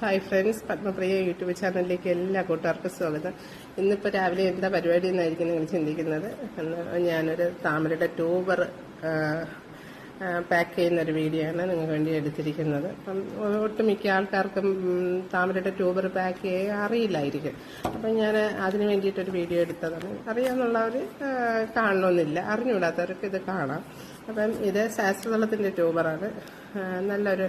Hi friends Padmapriya YouTube ചാനലിലേക്ക് എല്ലാ കൂട്ടുകാർക്കും സ്വാഗതം. ഇന്നിപ്പോൾ രാവിലെ എന്താ പരിപാടി എന്നായിരിക്കും നിങ്ങൾ ചിന്തിക്കുന്നത്? ഞാനൊരു താമരയുടെ ട്യൂബർ പാക്ക് ചെയ്യുന്ന ഒരു വീഡിയോ ആണ് നിങ്ങൾക്ക് വേണ്ടി എടുത്തിരിക്കുന്നത്. അപ്പം ഒട്ടുമിക്ക ആൾക്കാർക്കും താമരയുടെ ട്യൂബർ പാക്ക് ചെയ്യാൻ അറിയില്ലായിരിക്കും. അപ്പം ഞാൻ അതിന് വേണ്ടിയിട്ടൊരു വീഡിയോ എടുത്തതാണ്. അറിയാമെന്നുള്ളവർ കാണണമെന്നില്ല അറിഞ്ഞുകൂടാത്തവർക്ക് ഇത് കാണാം. അപ്പം ഇത് ശാസ്ത്രതലത്തിന്റെ ട്യൂബറാണ്. നല്ലൊരു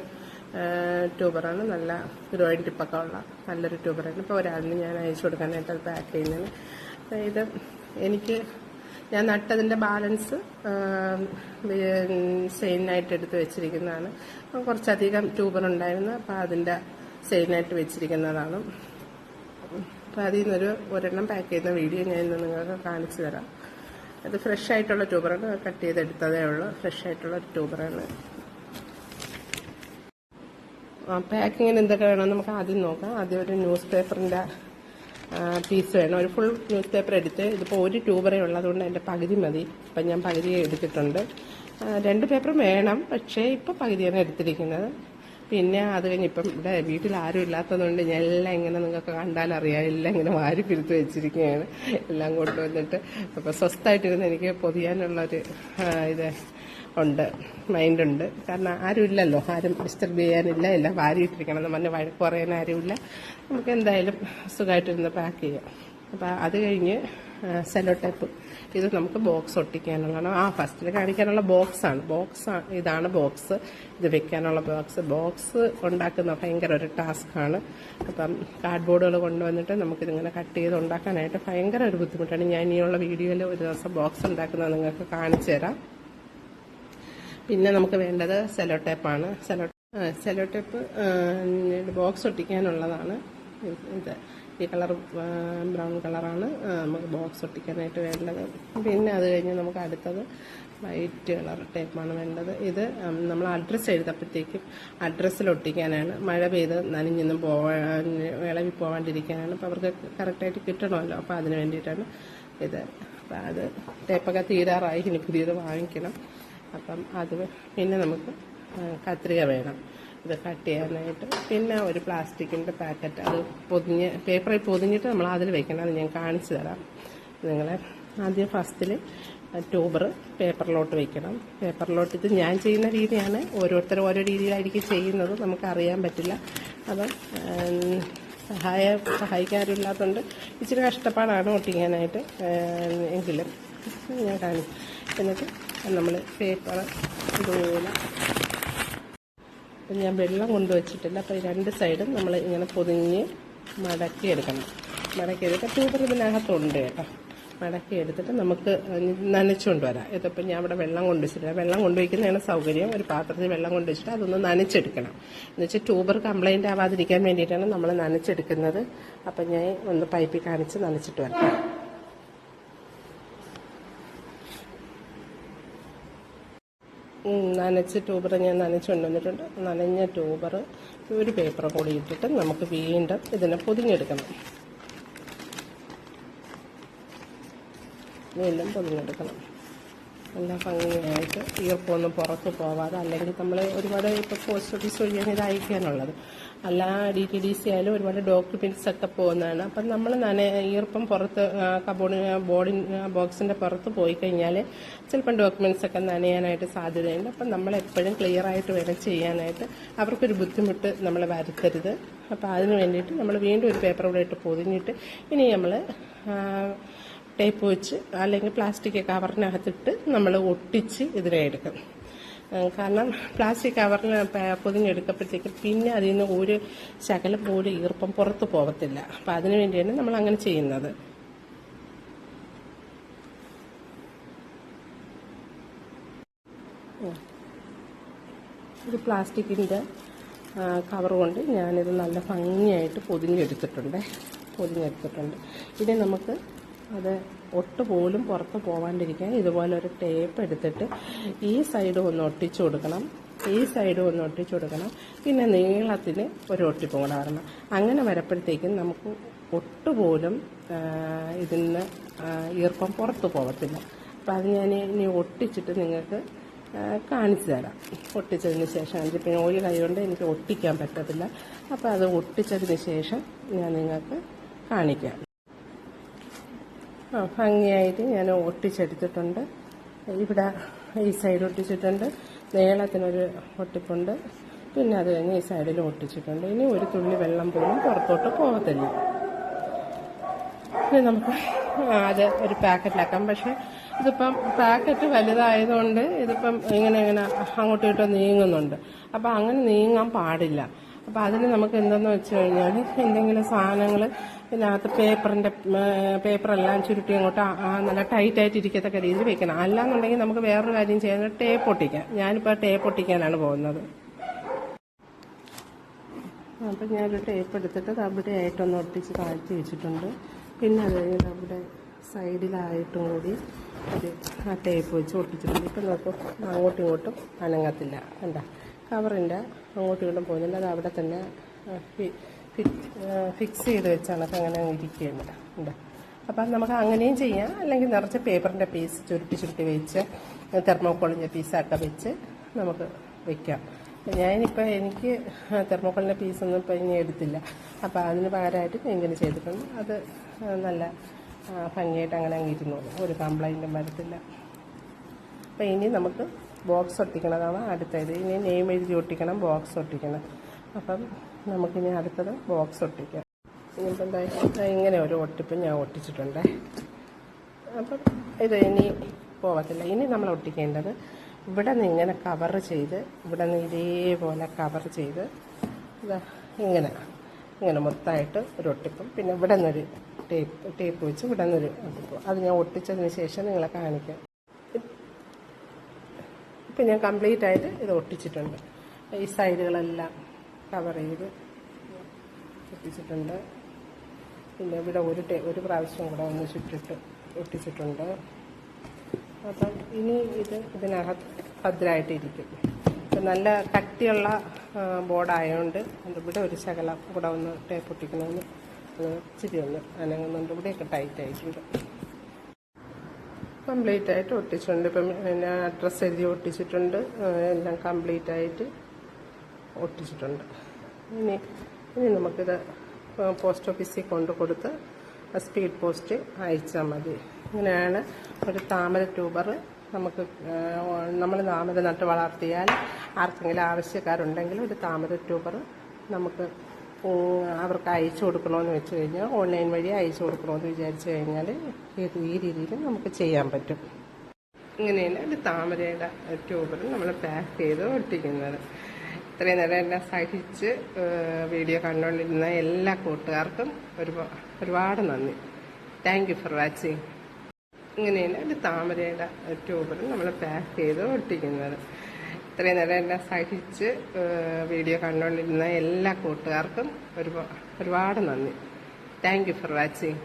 ട്യൂബറാണ് നല്ല ഗ്രോയിൻ ടിപ്പൊക്കെ ഉള്ള നല്ലൊരു ട്യൂബറാണ്. ഇപ്പോൾ ഒരാളിന് ഞാൻ അയച്ചു കൊടുക്കാനായിട്ട് അത് പാക്ക് ചെയ്യുന്നതിന് അപ്പോൾ ഇത് എനിക്ക് ഞാൻ നട്ടതിന്റെ ബാലൻസ് സെയിനായിട്ട് എടുത്ത് വെച്ചിരിക്കുന്നതാണ്. കുറച്ചധികം ട്യൂബർ ഉണ്ടായിരുന്നു. അപ്പോൾ അതിന്റെ സെയിനായിട്ട് വെച്ചിരിക്കുന്നതാണ്. അപ്പോൾ അതിൽ നിന്നൊരു ഒരെണ്ണം പാക്ക് ചെയ്യുന്ന വീഡിയോ ഞാൻ ഇന്ന് നിങ്ങൾക്ക് കാണിച്ചു തരാം. അത് ഫ്രഷ് ആയിട്ടുള്ള ട്യൂബറാണ്. കട്ട് ചെയ്തെടുത്തതേ ഉള്ളൂ. ഫ്രഷ് ആയിട്ടുള്ള ട്യൂബറാണ്. പാക്കിങ്ങിന് എന്തൊക്കെ വേണമെന്ന് നമുക്ക് ആദ്യം നോക്കാം. ആദ്യം ഒരു ന്യൂസ് പേപ്പറിന്റെ പീസ് വേണം. ഒരു ഫുൾ ന്യൂസ് പേപ്പർ എടുത്ത് ഇതിപ്പോൾ ഒരു ട്യൂബറേ ഉള്ളതുകൊണ്ട് എന്റെ പകുതി മതി. ഇപ്പം ഞാൻ പകുതി എടുത്തിട്ടുണ്ട്. രണ്ട് പേപ്പറും വേണം. പക്ഷേ ഇപ്പോൾ പകുതിയാണ് എടുത്തിരിക്കുന്നത്. പിന്നെ അത് കഴിഞ്ഞ് ഇപ്പം ഇവിടെ വീട്ടിൽ ആരും ഇല്ലാത്തതുകൊണ്ട് ഞാൻ എല്ലാം ഇങ്ങനെ നിങ്ങൾക്ക് കണ്ടാൽ അറിയാം. എല്ലാം ഇങ്ങനെ വാരി പിരുത്ത് വെച്ചിരിക്കുകയാണ്. എല്ലാം കൊണ്ടുവന്നിട്ട്. അപ്പോൾ സ്വസ്ഥമായിട്ടിരുന്ന് എനിക്ക് പൊതിയാനുള്ളൊരു ഇത് ഉണ്ട് മൈൻഡുണ്ട് കാരണം ആരുമില്ലല്ലോ ആരും ഡിസ്റ്റർബ് ചെയ്യാനില്ല എല്ലാം വാരിയിട്ടിരിക്കണം എന്ന് പറഞ്ഞ് വഴക്ക് പറയാൻ ആരുമില്ല. നമുക്ക് എന്തായാലും സുഖമായിട്ടിരുന്ന് പാക്ക് ചെയ്യാം. അപ്പോൾ അത് കഴിഞ്ഞ് സെലോ ടൈപ്പ് ഇത് നമുക്ക് ബോക്സ് ഒട്ടിക്കാനുള്ളതാണ്. ആ ഫസ്റ്റിൽ കാണിക്കാനുള്ള ബോക്സാണ് ബോക്സ് ഇതാണ് ബോക്സ് ഇത് വെക്കാനുള്ള ബോക്സ് ബോക്സ് ഉണ്ടാക്കുന്ന ഭയങ്കര ഒരു ടാസ്ക്കാണ് അപ്പം കാർഡ്ബോർഡുകൾ കൊണ്ടുവന്നിട്ട് നമുക്കിതിങ്ങനെ കട്ട് ചെയ്ത് ഉണ്ടാക്കാനായിട്ട് ഭയങ്കര ഒരു ബുദ്ധിമുട്ടാണ്. ഞാൻ ഇനിയുള്ള വീഡിയോയിൽ ഒരു ദിവസം ബോക്സ് ഉണ്ടാക്കുന്നത് നിങ്ങൾക്ക് കാണിച്ചു തരാം. പിന്നെ നമുക്ക് വേണ്ടത് സെലോ ടേപ്പാണ് സെലോ സെലോ ടേപ്പ് ബോക്സ് ഒട്ടിക്കാനുള്ളതാണ്. ഇത് ഈ കളർ ബ്രൗൺ കളറാണ് നമുക്ക് ബോക്സ് ഒട്ടിക്കാനായിട്ട് വേണ്ടത്. പിന്നെ അത് കഴിഞ്ഞ് നമുക്ക് അടുത്തത് വൈറ്റ് കളർ ടേപ്പാണ് വേണ്ടത്. ഇത് നമ്മൾ അഡ്രസ്സ് എഴുതപ്പോഴത്തേക്കും അഡ്രസ്സിൽ ഒട്ടിക്കാനാണ്. മഴ പെയ്ത് നനഞ്ഞൊന്നും പോവാ ഇളവി പോവാണ്ടിരിക്കാനാണ്. അപ്പോൾ അവർക്ക് കറക്റ്റായിട്ട് കിട്ടണമല്ലോ. അപ്പോൾ അതിന് വേണ്ടിയിട്ടാണ് ഇത്. അപ്പോൾ അത് ടേപ്പൊക്കെ തീരാറായി. ഇനി പുതിയത് വാങ്ങിക്കണം. അപ്പം അത് പിന്നെ നമുക്ക് കത്രിക വേണം. ഇത് കട്ട് ചെയ്യാനായിട്ട്. പിന്നെ ഒരു പ്ലാസ്റ്റിക്കിന്റെ പാക്കറ്റ്. അത് പൊതിഞ്ഞ് പേപ്പറിൽ പൊതിഞ്ഞിട്ട് നമ്മൾ അതിൽ വെക്കണം. അത് ഞാൻ കാണിച്ചു തരാം. നിങ്ങളെ ആദ്യം ഫസ്റ്റിൽ ട്യൂബർ പേപ്പറിലോട്ട് വെക്കണം. പേപ്പറിലോട്ട് ഇത് ഞാൻ ചെയ്യുന്ന രീതിയാണ്. ഓരോരുത്തരും ഓരോ രീതിയിലായിരിക്കും ചെയ്യുന്നത്. നമുക്കറിയാൻ പറ്റില്ല. അപ്പം സഹായ സഹായിക്കാറില്ലാത്തതുകൊണ്ട് ഇച്ചിരി കഷ്ടപ്പാടാണ് ഒട്ടിക്കാനായിട്ട് എങ്കിലും ഞാൻ കാണിച്ചു. എന്നിട്ട് നമ്മൾ പേപ്പർ ഇതുപോലെ. ഞാൻ വെള്ളം കൊണ്ടുവച്ചിട്ടില്ല അപ്പോൾ അപ്പം രണ്ട് സൈഡും നമ്മൾ ഇങ്ങനെ പൊതിഞ്ഞ് മടക്കിയെടുക്കണം. എടുക്കണം മടക്കി എടുക്കുക ട്യൂബർ ഇതിനകത്തുണ്ട് കേട്ടോ. മടക്കി എടുത്തിട്ട് നമുക്ക് നനച്ചുകൊണ്ട് വരാം. ഇതിപ്പോൾ ഞാൻ ഇവിടെ വെള്ളം കൊണ്ടുവച്ചിട്ടില്ല വെള്ളം കൊണ്ടുവയ്ക്കുന്നതാണ് സൗകര്യം. ഒരു പാത്രത്തിൽ വെള്ളം കൊണ്ടുവച്ചിട്ട് അതൊന്ന് നനച്ചെടുക്കണം. എന്ന് വെച്ചാൽ ട്യൂബർ കംപ്ലൈന്റ് ആവാതിരിക്കാൻ വേണ്ടിയിട്ടാണ് നമ്മൾ നനച്ചെടുക്കുന്നത്. അപ്പം ഞാൻ ഒന്ന് പൈപ്പിൽ കാണിച്ച് നനച്ചിട്ട് വരാം. നനച്ച് ട്യൂബർ ഞാൻ നനച്ച് കൊണ്ടുവന്നിട്ടുണ്ട് നനഞ്ഞ ട്യൂബർ ഒരു പേപ്പർ കൂടി ഇട്ടിട്ട് നമുക്ക് വീണ്ടും ഇതിനെ പൊതിഞ്ഞെടുക്കണം. വീണ്ടും പൊതിഞ്ഞെടുക്കണം. നല്ല ഭംഗിയായിട്ട് ഈർപ്പമൊന്നും പുറത്ത് പോവാതെ അല്ലെങ്കിൽ നമ്മൾ ഒരുപാട് ഇപ്പോൾ പോസ്റ്റ് ഓഫീസ് വഴിയാണ് ഇത് അയക്കാനുള്ളത്. അല്ല ഡി ടി ഡി സി ആയാലും ഒരുപാട് ഡോക്യുമെന്റ്സ് ഒക്കെ പോകുന്നതാണ്. അപ്പം നമ്മൾ നന ഈർപ്പം പുറത്ത് കബോർഡ് ബോർഡിൻ ബോക്സിന്റെ പുറത്ത് പോയി കഴിഞ്ഞാൽ ചിലപ്പം ഡോക്യുമെന്റ്സ് ഒക്കെ നനയാനായിട്ട് സാധ്യതയുണ്ട്. അപ്പം നമ്മൾ എപ്പോഴും ക്ലിയർ ആയിട്ട് വേണം ചെയ്യാനായിട്ട്. അവർക്കൊരു ബുദ്ധിമുട്ട് നമ്മൾ വരുത്തരുത്. അപ്പോൾ അതിന് വേണ്ടിയിട്ട് നമ്മൾ വീണ്ടും ഒരു പേപ്പർ കൂടെ ഇട്ട് പൊതിഞ്ഞിട്ട് ഇനി നമ്മൾ ടേപ്പ് വെച്ച് അല്ലെങ്കിൽ പ്ലാസ്റ്റിക് കവറിനകത്തിട്ട് നമ്മൾ ഒട്ടിച്ച് ഇതിനെ എടുക്കും. കാരണം പ്ലാസ്റ്റിക് കവറിന് പൊതിഞ്ഞെടുക്കപ്പോഴത്തേക്ക് പിന്നെ അതിൽ നിന്ന് ഒരു ശകലം പോലും ഈർപ്പം പുറത്ത് പോകത്തില്ല അപ്പം അതിനു വേണ്ടിയാണ് നമ്മൾ അങ്ങനെ ചെയ്യുന്നത്. ഇത് പ്ലാസ്റ്റിക്കിന്റെ കവർ കൊണ്ട് ഞാനിത് നല്ല ഭംഗിയായിട്ട് പൊതിഞ്ഞെടുത്തിട്ടുണ്ട്. പൊതിഞ്ഞെടുത്തിട്ടുണ്ട്. ഇനി നമുക്ക് അത് ഒട്ടുപോലും പുറത്ത് പോവാണ്ടിരിക്കാൻ ഇതുപോലെ ഒരു ടേപ്പ് എടുത്തിട്ട് ഈ സൈഡ് ഒന്ന് ഒട്ടിച്ചു കൊടുക്കണം. ഈ സൈഡ് ഒന്ന് ഒട്ടിച്ചു കൊടുക്കണം. പിന്നെ നീളത്തിന് ഒരു ഒട്ടിപ്പ് കൂടെ വരണം അങ്ങനെ വരപ്പോഴത്തേക്കും നമുക്ക് ഒട്ടുപോലും ഇതിൽ നിന്ന് ഈർപ്പം പുറത്ത് പോകത്തില്ല അപ്പം അത് ഞാൻ ഇനി ഒട്ടിച്ചിട്ട് നിങ്ങൾക്ക് കാണിച്ചു തരാം. ഒട്ടിച്ചതിന് ശേഷം പിന്നെ ഓയിൽ കൈ കൊണ്ട് എനിക്ക് ഒട്ടിക്കാൻ പറ്റത്തില്ല. അപ്പോൾ അത് ഒട്ടിച്ചതിന് ശേഷം ഞാൻ നിങ്ങൾക്ക് കാണിക്കാം. ഭംഗിയായിട്ട് ഞാൻ ഒട്ടിച്ചെടുത്തിട്ടുണ്ട്. ഇവിടെ ഈ സൈഡ് ഒട്ടിച്ചിട്ടുണ്ട്. നീളത്തിനൊരു ഒട്ടിപ്പുണ്ട് പിന്നെ അത് കഴിഞ്ഞ് ഈ സൈഡിൽ ഒട്ടിച്ചിട്ടുണ്ട്. ഇനി ഒരു തുള്ളി വെള്ളം പോലും പുറത്തോട്ട് പോകത്തില്ല. ഇനി നമുക്ക് അത് ഒരു പാക്കറ്റിലാക്കാം. പക്ഷെ ഇതിപ്പം പാക്കറ്റ് വലുതായതുകൊണ്ട് ഇതിപ്പം ഇങ്ങനെ ഇങ്ങനെ അങ്ങോട്ടും ഇങ്ങോട്ടും നീങ്ങുന്നുണ്ട്. അപ്പം അങ്ങനെ നീങ്ങാൻ പാടില്ല. അപ്പം അതിന് നമുക്ക് എന്തെന്ന് വെച്ച് കഴിഞ്ഞാൽ എന്തെങ്കിലും സാധനങ്ങൾ ഇതിനകത്ത് പേപ്പറിന്റെ പേപ്പറെല്ലാം ചുരുട്ടി അങ്ങോട്ട് നല്ല ടൈറ്റായിട്ട് ഇരിക്കത്തക്ക രീതിയിൽ വെക്കണം. അല്ലാന്നുണ്ടെങ്കിൽ നമുക്ക് വേറൊരു കാര്യം ചെയ്യുന്നത് ടേപ്പ് ഒട്ടിക്കാം ഞാനിപ്പോൾ ടേപ്പ് ഒട്ടിക്കാനാണ് പോകുന്നത്. അപ്പം ഞാനൊരു ടേപ്പ് എടുത്തിട്ട് അവിടെ ആയിട്ടൊന്ന് ഒട്ടിച്ച് താഴ്ത്തി വെച്ചിട്ടുണ്ട്. പിന്നെ അത് കഴിഞ്ഞ് അവിടെ സൈഡിലായിട്ടും കൂടി ഒരു ആ ടേപ്പ് വെച്ച് ഒട്ടിച്ചിട്ടുണ്ട്. ഇപ്പം നോക്കും അങ്ങോട്ടും ഇങ്ങോട്ടും അനങ്ങത്തില്ല. കണ്ട? കവറിന്റെ അങ്ങോട്ടും ഇങ്ങോട്ടും പോകുന്നില്ല അത് അവിടെ തന്നെ ഫിക്സ് ചെയ്ത് വെച്ചാണ് അങ്ങനെ ഇരിക്കുന്നത്. ഉണ്ട്. അപ്പം നമുക്ക് അങ്ങനെയും ചെയ്യാം. അല്ലെങ്കിൽ നിറച്ച് പേപ്പറിന്റെ പീസ് ചുരുട്ടി ചുരുട്ടി വെച്ച് തെർമോക്കോളിന്റെ പീസൊക്കെ വെച്ച് നമുക്ക് വെക്കാം. ഞാനിപ്പോൾ എനിക്ക് തെർമോക്കോളിന്റെ പീസൊന്നും ഇപ്പം ഇനി എടുത്തില്ല. അപ്പോൾ അതിന് പകരമായിട്ട് ഇങ്ങനെ ചെയ്തിട്ടുണ്ട്. അത് നല്ല ഭംഗിയായിട്ട് അങ്ങനെ അങ്ങ് ഇരുന്നു ഒരു കംപ്ലൈന്റും വരത്തില്ല. അപ്പം ഇനി നമുക്ക് ബോക്സ് ഒട്ടിക്കണതാണ് അടുത്തത്. ഇനി നെയിം എഴുതി ഒട്ടിക്കണം ബോക്സ് ഒട്ടിക്കണം. അപ്പം നമുക്കിനി അടുത്തത് ബോക്സ് ഒട്ടിക്കാം. ഇനിയിപ്പം ഇങ്ങനെ ഒരു ഒട്ടിപ്പ് ഞാൻ ഒട്ടിച്ചിട്ടുണ്ട്. അപ്പം ഇത് ഇനി പോകത്തില്ല ഇനി നമ്മൾ ഒട്ടിക്കേണ്ടത് ഇവിടെ നിന്ന് ഇങ്ങനെ കവർ ചെയ്ത് ഇവിടെ നിന്ന് ഇതേപോലെ കവർ ചെയ്ത് ഇങ്ങനെ ഇങ്ങനെ മൊത്തമായിട്ട് ഒരു ഒട്ടിപ്പും. പിന്നെ ഇവിടെ നിന്നൊരു ടേപ്പ് ടേപ്പ് വെച്ച് ഇവിടെ നിന്നൊരു ഒട്ടിപ്പും അത് ഞാൻ ഒട്ടിച്ചതിന് ശേഷം നിങ്ങളെ കാണിക്കാം. ഇപ്പം ഞാൻ കംപ്ലീറ്റ് ആയിട്ട് ഇത് ഒട്ടിച്ചിട്ടുണ്ട്. ഈ സൈഡുകളെല്ലാം കവർ ചെയ്ത് ഒട്ടിച്ചിട്ടുണ്ട്. പിന്നെ ഇവിടെ ഒരു ഒരു പ്രാവശ്യം കൂടെ ഒന്ന് ചുറ്റിട്ട് ഒട്ടിച്ചിട്ടുണ്ട്. അപ്പം ഇനി ഇത് ഇതിനകത്ത് ഭദ്രമായിട്ടിരിക്കും നല്ല കട്ടിയുള്ള ബോർഡായതുകൊണ്ട് ഇവിടെ ഒരു ശകലം കൂടെ ഒന്ന് ടേപ്പ് ഒട്ടിക്കണമെന്ന് ഇച്ചിരി ഒന്ന് അനങ്ങുന്നുണ്ട്. ഇവിടെയൊക്കെ ടൈറ്റ് ആയിട്ടുണ്ട് കംപ്ലീറ്റ് ആയിട്ട് ഒട്ടിച്ചിട്ടുണ്ട്. ഇപ്പം പിന്നെ അഡ്രസ്സ് എഴുതി ഒട്ടിച്ചിട്ടുണ്ട്. എല്ലാം കംപ്ലീറ്റ് ആയിട്ട് ഒട്ടിച്ചിട്ടുണ്ട്. ഇനി ഇനി നമുക്കിത് പോസ്റ്റ് ഓഫീസിൽ കൊണ്ട് കൊടുത്ത് സ്പീഡ് പോസ്റ്റ് അയച്ചാൽ മതി. ഇങ്ങനെയാണ് ഒരു താമര ട്യൂബർ നമുക്ക് നമ്മൾ താമര നട്ട് വളർത്തിയാൽ ആർക്കെങ്കിലും ആവശ്യക്കാരുണ്ടെങ്കിൽ ഒരു താമര ട്യൂബർ നമുക്ക് അവർക്ക് അയച്ചു കൊടുക്കണമെന്ന് വെച്ച് കഴിഞ്ഞാൽ ഓൺലൈൻ വഴി അയച്ചു കൊടുക്കണമെന്ന് വിചാരിച്ചു കഴിഞ്ഞാൽ ഈ രീതിയിൽ നമുക്ക് ചെയ്യാൻ പറ്റും. ഇങ്ങനെയാണ് ഒരു താമരയുടെ ട്യൂബിൽ നമ്മൾ പാക്ക് ചെയ്ത് ഒട്ടിക്കുന്നത്. ഇത്രയും നേരം എന്നെ സഹിച്ച് വീഡിയോ കണ്ടുകൊണ്ടിരുന്ന എല്ലാ കൂട്ടുകാർക്കും ഒരുപാട് നന്ദി. താങ്ക് യു ഫോർ വാച്ചിങ് ഇങ്ങനെയാണ് ഒരു താമരയുടെ ട്യൂബിൽ നമ്മൾ പാക്ക് ചെയ്ത് ഒട്ടിക്കുന്നത്. ഇത്രയും നേരം എന്നെ സഹിച്ച് വീഡിയോ കണ്ടുകൊണ്ടിരുന്ന എല്ലാ കൂട്ടുകാർക്കും ഒരുപാട് നന്ദി. Thank you for watching